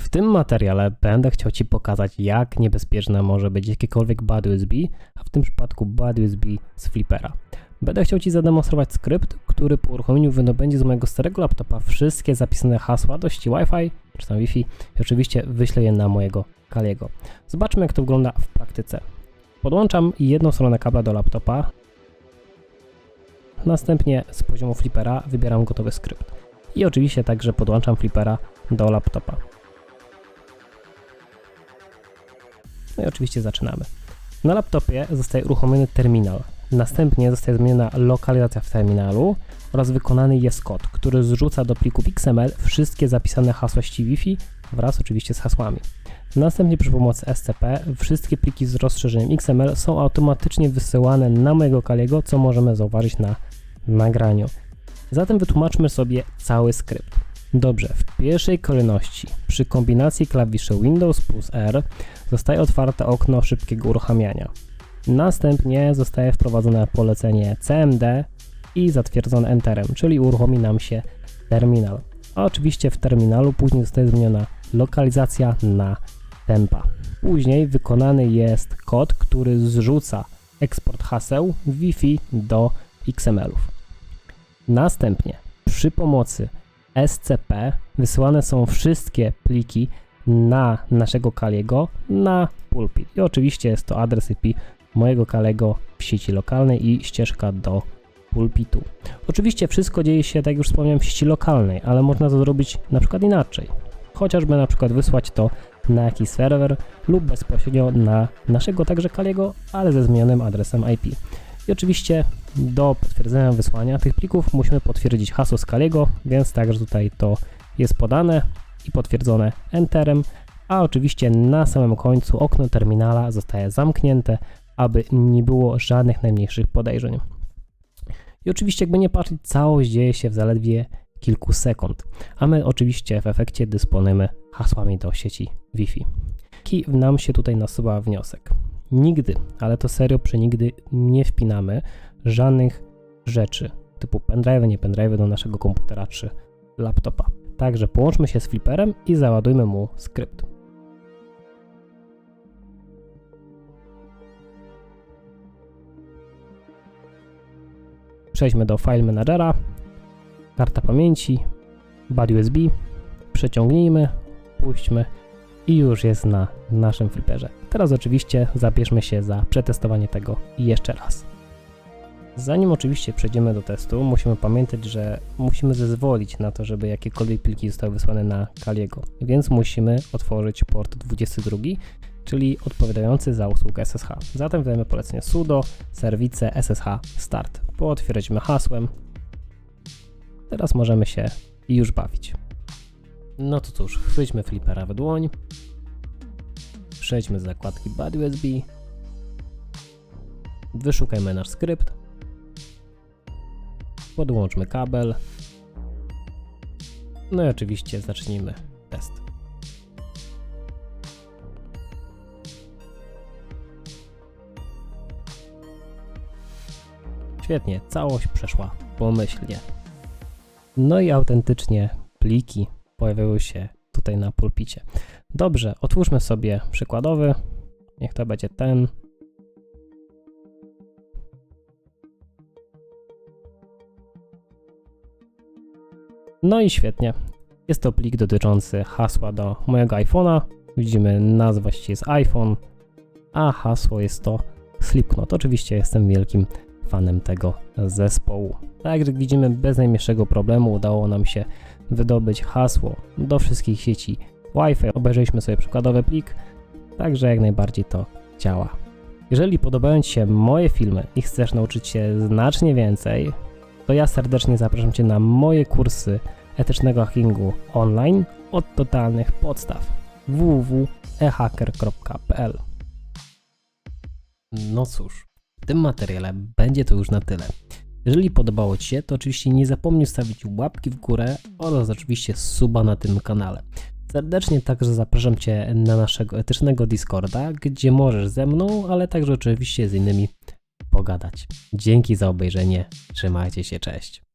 W tym materiale będę chciał Ci pokazać, jak niebezpieczne może być jakiekolwiek bad USB, a w tym przypadku bad USB z flipera. Będę chciał Ci zademonstrować skrypt, który po uruchomieniu wydobędzie z mojego starego laptopa wszystkie zapisane hasła do sieci Wi-Fi czy tam Wi-Fi i oczywiście wyślę je na mojego Kaliego. Zobaczmy, jak to wygląda w praktyce. Podłączam jedną stronę kabla do laptopa, następnie z poziomu flipera wybieram gotowy skrypt. I oczywiście także podłączam flipera do laptopa. No i oczywiście zaczynamy. Na laptopie zostaje uruchomiony terminal. Następnie zostaje zmieniona lokalizacja w terminalu oraz wykonany jest kod, który zrzuca do plików XML wszystkie zapisane hasła sieci Wi-Fi wraz oczywiście z hasłami. Następnie przy pomocy SCP wszystkie pliki z rozszerzeniem XML są automatycznie wysyłane na mojego Kaliego, co możemy zauważyć na nagraniu. Zatem wytłumaczmy sobie cały skrypt. Dobrze, w pierwszej kolejności przy kombinacji klawiszy Windows plus R zostaje otwarte okno szybkiego uruchamiania. Następnie zostaje wprowadzone polecenie CMD i zatwierdzone Enterem, czyli uruchomi nam się terminal. A oczywiście w terminalu później zostaje zmieniona lokalizacja na tempa. Później wykonany jest kod, który zrzuca eksport haseł Wi-Fi do XML-ów. Następnie przy pomocy SCP wysyłane są wszystkie pliki na naszego Kaliego na pulpit. I oczywiście jest to adres IP mojego Kalego w sieci lokalnej i ścieżka do pulpitu. Oczywiście wszystko dzieje się, tak jak już wspomniałem, w sieci lokalnej, ale można to zrobić na przykład inaczej. Chociażby na przykład wysłać to na jakiś serwer lub bezpośrednio na naszego także Kaliego, ale ze zmienionym adresem IP. I oczywiście do potwierdzenia wysłania tych plików musimy potwierdzić hasło z Kaliego, więc także tutaj to jest podane i potwierdzone Enterem, a oczywiście na samym końcu okno terminala zostaje zamknięte, aby nie było żadnych najmniejszych podejrzeń. I oczywiście, jakby nie patrzeć, całość dzieje się w zaledwie kilku sekund, a my oczywiście w efekcie dysponujemy hasłami do sieci Wi-Fi. Jaki nam się tutaj nasuwa wniosek? Nigdy, ale to serio przenigdy nie wpinamy żadnych rzeczy typu pendrive, nie pendrive do naszego komputera czy laptopa. Także połączmy się z fliperem i załadujmy mu skrypt. Przejdźmy do File Managera, karta pamięci, bad USB, przeciągnijmy, puśćmy i już jest na naszym fliperze. Teraz oczywiście zabierzmy się za przetestowanie tego jeszcze raz. Zanim oczywiście przejdziemy do testu, musimy pamiętać, że musimy zezwolić na to, żeby jakiekolwiek pliki zostały wysłane na Kaliego, więc musimy otworzyć port 22, czyli odpowiadający za usługę SSH. Zatem wydajemy polecenie sudo serwice ssh start. Potwierdzimy hasłem. Teraz możemy się już bawić. No to cóż, chwyćmy flipera w dłoń. Przejdźmy z zakładki bad USB. Wyszukajmy nasz skrypt. Podłączmy kabel. No i oczywiście zacznijmy test. Świetnie, całość przeszła pomyślnie. No i autentycznie pliki pojawiły się tutaj na pulpicie. Dobrze, otwórzmy sobie przykładowy. Niech to będzie ten. No i świetnie. Jest to plik dotyczący hasła do mojego iPhone'a. Widzimy nazwa jest iPhone, a hasło jest to Slipknot. Oczywiście jestem wielkim fanem tego zespołu. Tak jak widzimy, bez najmniejszego problemu udało nam się wydobyć hasło do wszystkich sieci Wi-Fi. Obejrzeliśmy sobie przykładowy plik, także jak najbardziej to działa. Jeżeli podobają Ci się moje filmy i chcesz nauczyć się znacznie więcej, to ja serdecznie zapraszam Cię na moje kursy etycznego hackingu online od totalnych podstaw www.ehacker.pl No cóż, w tym materiale będzie to już na tyle. Jeżeli podobało Ci się, to oczywiście nie zapomnij stawić łapki w górę oraz oczywiście suba na tym kanale. Serdecznie także zapraszam Cię na naszego etycznego Discorda, gdzie możesz ze mną, ale także oczywiście z innymi pogadać. Dzięki za obejrzenie, trzymajcie się, cześć.